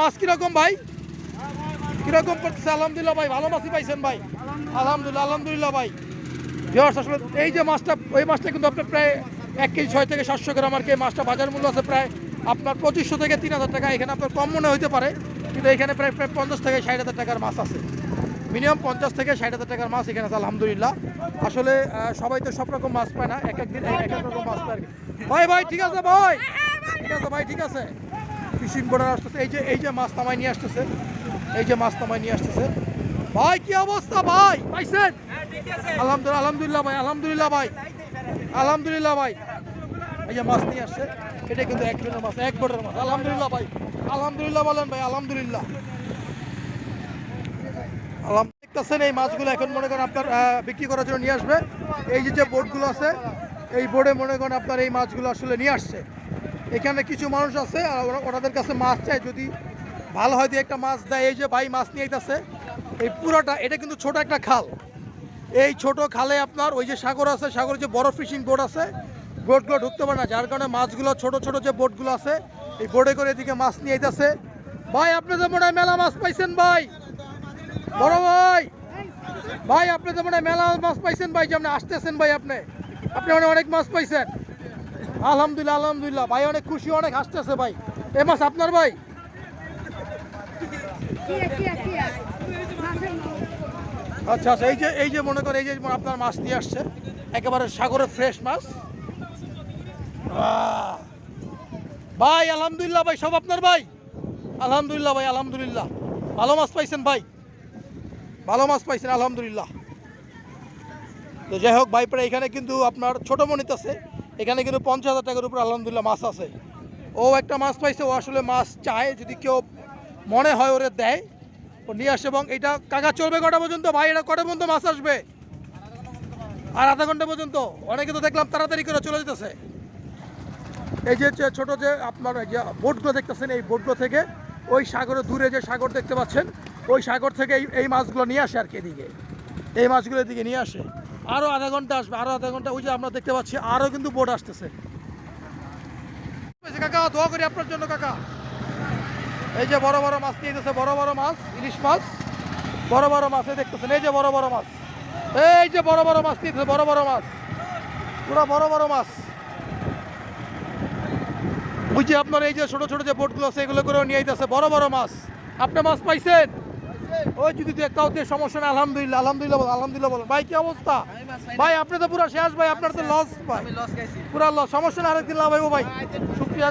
মাছ কীরকম ভাই? কীরকম করতেছে? আলহামদুলিল্লাহ ভাই, ভালো মাছই পাইছেন ভাই। আলহামদুলিল্লাহ আলহামদুলিল্লাহ ভাই। ভিউয়ার্স আসলে এই যে মাছটা, ওই মাছটা কিন্তু আপনার প্রায় এক কেজি ছয় থেকে সাতশো গ্রাম আর কি। মাছটা বাজার মূল্য আছে প্রায় আপনার পঁচিশশো থেকে তিন হাজার টাকা। এখানে আপনার কম মনে হতে পারে, কিন্তু এখানে প্রায় প্রায় পঞ্চাশ থেকে ষাট হাজার টাকার মাছ আছে। মিনিমাম পঞ্চাশ থেকে ষাট হাজার টাকার মাছ এখানে আছে, আলহামদুলিল্লাহ। আসলে সবাই তো সব রকম মাছ পায় না, এক একদিন এক এক রকম মাছ পায়। ভাই ভাই, ঠিক আছে, ভাই। ঠিক আছে, ভাই, ঠিক আছে। ফিশিং বোর্ডার আসতেছে। এই যে এই যে মাছ তামাই নিয়ে আসতেছে। এই যে মাছ তামাই নিয়ে আসতেছে। ভাই কি অবস্থা ভাই? পাইছেন? আলহামদুলিল্লাহ আলহামদুলিল্লাহ ভাই আলহামদুলিল্লাহ ভাই। আলহামদুলিল্লাহ ভাই। এই যে মাছ নিয়ে আসছে এটা কিন্তু এক কিলোর মাছ এক বোর্ডের মাছ। আলহামদুলিল্লাহ ভাই আলহামদুলিল্লাহ বলেন ভাই আলহামদুলিল্লাহ। আলহাম দেখতেছেন এই মাছগুলো এখন মনে করেন আপনার বিক্রি করার জন্য নিয়ে আসবে। এই যে যে বোর্ডগুলো আছে এই বোর্ডে মনে করেন আপনার এই মাছগুলো আসলে নিয়ে আসছে। এখানে কিছু মানুষ আছে আর ওনাদের কাছে মাছ চাই। যদি ভালো হয়তো একটা মাছ দেয়। এই যে ভাই মাছ নিয়ে আইতাছে। এই পুরোটা, এটা কিন্তু ছোট একটা খাল। এই ছোট খালে আপনার ওই যে সাগর আছে, সাগরে যে বড় ফিশিং বোট আছে বোটগুলো ঢুকতে পারে না। যার কারণে মাছগুলো, ছোট ছোট যে বোটগুলো আছে, এই বোটে করে এদিকে মাছ নিয়ে আইতাছে। ভাই, আপনি তো মনে হয় মেলা মাছ পাইছেন ভাই? বড় ভাই। ভাই, আপনি তো মনে হয় মেলা মাছ পাইছেন ভাই যেমন আসতেছেন ভাই, আপনি। আপনি অনেক মাছ পাইছেন। আলহামদুলিল্লাহ আলহামদুলিল্লাহ। ভাই, অনেক খুশি, অনেক হাসতেছে ভাই। এ মাছ আপনার ভাই. আচ্ছা আচ্ছা এই যে এই যে মনে করেন, এই যে আপনার মাছ নিয়ে আসছে, একেবারে সাগরের ফ্রেশ মাছ। ভাই, আলহামদুলিল্লাহ ভাই, সব আপনার ভাই? আলহামদুলিল্লাহ ভাই, আলহামদুলিল্লাহ। ভালো মাছ পাইছেন ভাই? ভালো মাছ পাইছেন, আলহামদুলিল্লাহ। তো যাই হোক ভাই, প্রায় এখানে কিন্তু আপনার ছোট মনিত আছে এখানে কিন্তু পঞ্চাশ হাজার টাকার উপর আলহামদুলিল্লাহ মাছ আছে। ও একটা মাছ পাইছে, ও আসলে মাছ চায়, যদি কেউ মনে হয় ওরে দেয়, ও নিয়ে আসে এবং এটা কাকা চলবে কটা পর্যন্ত? ভাই, এটা কটা পর্যন্ত মাছ আসবে? আর আধা ঘণ্টা পর্যন্ত? অনেকে তো দেখলাম তাড়াতাড়ি করে চলে যেতেছে। এই যে ছোট যে আপনার যে বোটগুলো দেখতেছেন, এই বোটগুলো থেকে ওই সাগরের দূরে যে সাগর দেখতে পাচ্ছেন, ওই সাগর থেকে এই মাছগুলো নিয়ে আসে আর কি এদিকে। এই মাছগুলো এদিকে নিয়ে আসে। আরও আধা ঘণ্টা আসবে আরও আধা ঘণ্টা। ওই যে আমরা দেখতে পাচ্ছি আরও কিন্তু বোট আসতেছে। কাকা, দোয়া করি আপনার জন্য কাকা। এই যে বড় বড় মাছ যেতেছে বড় বড় মাছ, ইলিশ মাছ। বড় বড় মাছ, এই দেখতেছেন, এই যে বড় বড় মাছ। এই যে বড় বড় মাছ নিয়ে বড় বড় মাছ। পুরো বড় বড় মাছ। যে আপনার এই যে ছোট ছোট যে বোটগুলো আছে, এগুলো করেও নিয়ে আইতেছে বড় বড় মাছ। আপনি মাছ পাইছেন? ওই যদি দে- কাউ দিয়ে সমস্যা নেই আলহামদুলিল্লাহ আলহামদুলিল্লাহ আলহামদুলিল্লাহ বলো। ভাই কি অবস্থা? ভাই আপনি তো পুরো শেষ ভাই আপনার তো লস ভাই। পুরো লস সমস্যা না আরেকদিন লাভ ভাই। শুক্রিয়া।